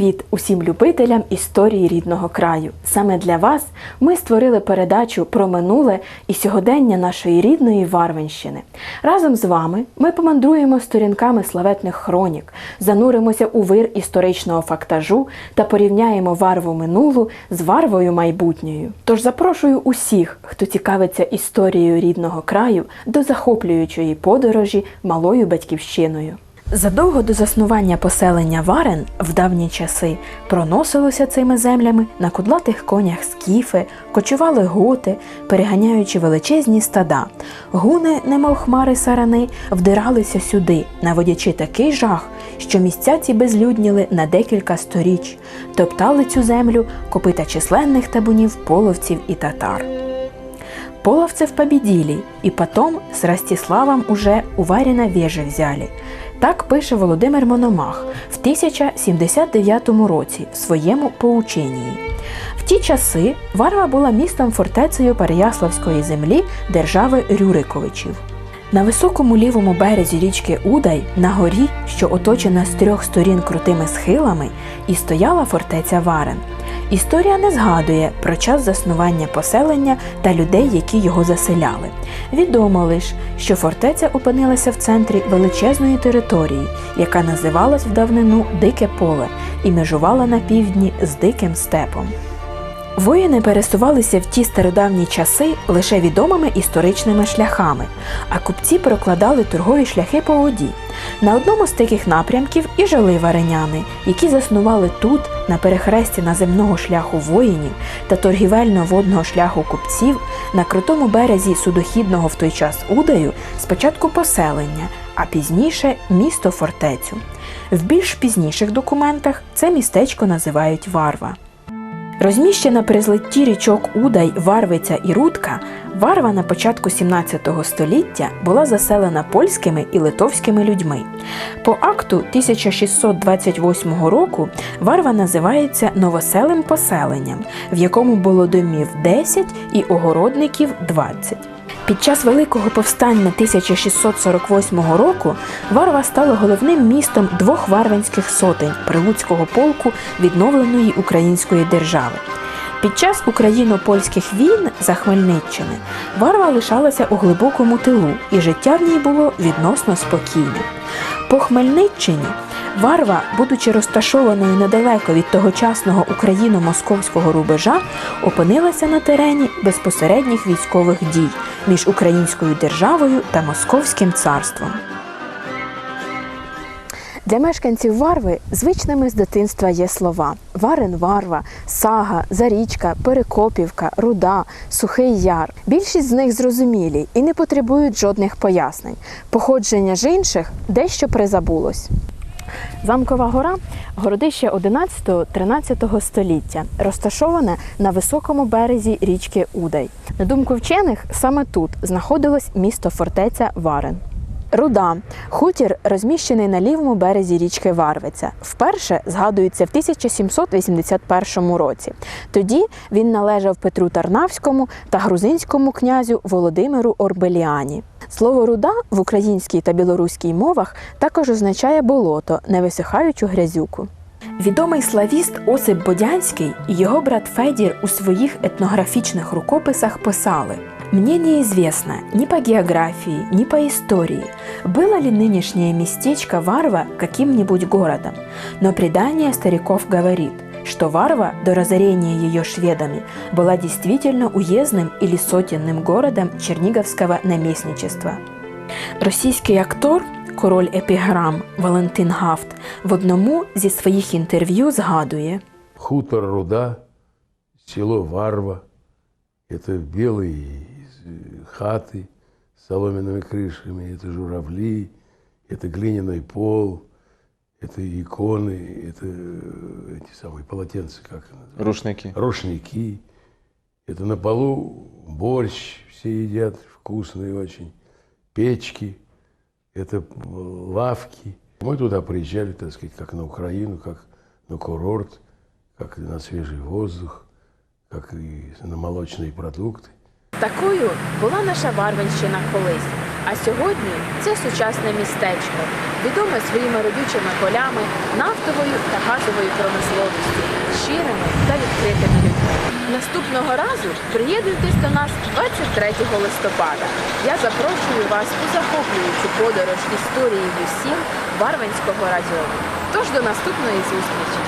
Привіт усім любителям історії рідного краю. Саме для вас ми створили передачу про минуле і сьогодення нашої рідної Варвенщини. Разом з вами ми помандруємо сторінками славетних хронік, зануримося у вир історичного фактажу та порівняємо варву минулу з варвою майбутньою. Тож запрошую усіх, хто цікавиться історією рідного краю, до захоплюючої подорожі малою батьківщиною. Задовго до заснування поселення Варен в давні часи проносилося цими землями на кудлатих конях скіфи, кочували готи, переганяючи величезні стада. Гуни, немов хмари сарани, вдиралися сюди, наводячи такий жах, що місця ці безлюдніли на декілька сторіч, топтали цю землю копита численних табунів половців і татар. Половцев победили, и потом с Ростиславом уже у Варіна вежи взяли. Так пише Володимир Мономах в 1079 році в своєму поученні. В ті часи Варва була містом фортецею Переяславської землі держави Рюриковичів. На високому лівому березі річки Удай, на горі, що оточена з трьох сторін крутими схилами, і стояла фортеця Варен. Історія не згадує про час заснування поселення та людей, які його заселяли. Відомо лише, що фортеця опинилася в центрі величезної території, яка називалась в давнину Дике поле і межувала на півдні з диким степом. Воїни пересувалися в ті стародавні часи лише відомими історичними шляхами, а купці прокладали торгові шляхи по воді. На одному з таких напрямків і жили вареняни, які заснували тут, на перехресті наземного шляху воїнів та торгівельно-водного шляху купців, на крутому березі судохідного в той час Удаю спочатку поселення, а пізніше місто фортецю. В більш пізніших документах це містечко називають Варва. Розміщена при злитті річок Удай, Варвиця і Рудка, Варва на початку 17 століття була заселена польськими і литовськими людьми. По акту 1628 року Варва називається новоселим поселенням, в якому було домів 10 і огородників 20. Під час Великого повстання 1648 року Варва стала головним містом двох варвинських сотень Прилуцького полку відновленої української держави. Під час україно-польських війн за Хмельниччини Варва лишалася у глибокому тилу, і життя в ній було відносно спокійне. По Хмельниччині Варва, будучи розташованою недалеко від тогочасного україно-московського рубежа, опинилася на терені безпосередніх військових дій між українською державою та Московським царством. Для мешканців Варви звичними з дитинства є слова: Варен Варва, Сага, Зарічка, Перекопівка, Руда, Сухий Яр. Більшість з них зрозумілі і не потребують жодних пояснень. Походження ж інших дещо призабулось. Замкова гора городище 11-13 століття, розташоване на високому березі річки Удай. На думку вчених, саме тут знаходилось місто фортеця Варен. Руда хутір розміщений на лівому березі річки Варвиця. Вперше згадується в 1781 році. Тоді він належав Петру Тарнавському та грузинському князю Володимиру Орбеліані. Слово руда в українській та білоруській мовах також означає болото, невисихаючу грязюку. Відомий славіст Осип Бодянський і його брат Федір у своїх етнографічних рукописах писали: Мне неизвестно ни по географии, ни по истории, было ли нынешнее местечко Варва каким-нибудь городом, но предание стариков говорит, что Варва до разорения ее шведами была действительно уездным или сотенным городом Черниговского наместничества. Російський актор, король епіграм Валентин Гафт, в одному зі своїх інтерв'ю згадує. Хутор Руда, село Варва. это белые хаты с соломенными крышами, это журавли, это глиняный пол, это иконы, это э, эти самые полотенца, как называется? Рушники. рушники. Это на полу борщ все едят, вкусный очень. Печки, это э, лавки. Мы туда приезжали, так сказать, как на Украину, как на курорт, как на свежий воздух, как и на молочные продукты. Такою була наша Варвенщина колись. А сьогодні це сучасне містечко, відоме своїми родючими полями, нафтовою та газовою промисловістю, щирими та відкритими людьми. Наступного разу приєднуйтесь до нас 23 листопада. Я запрошую вас у захоплюючу подорож історії усім Варвинського району. Тож до наступної зустрічі!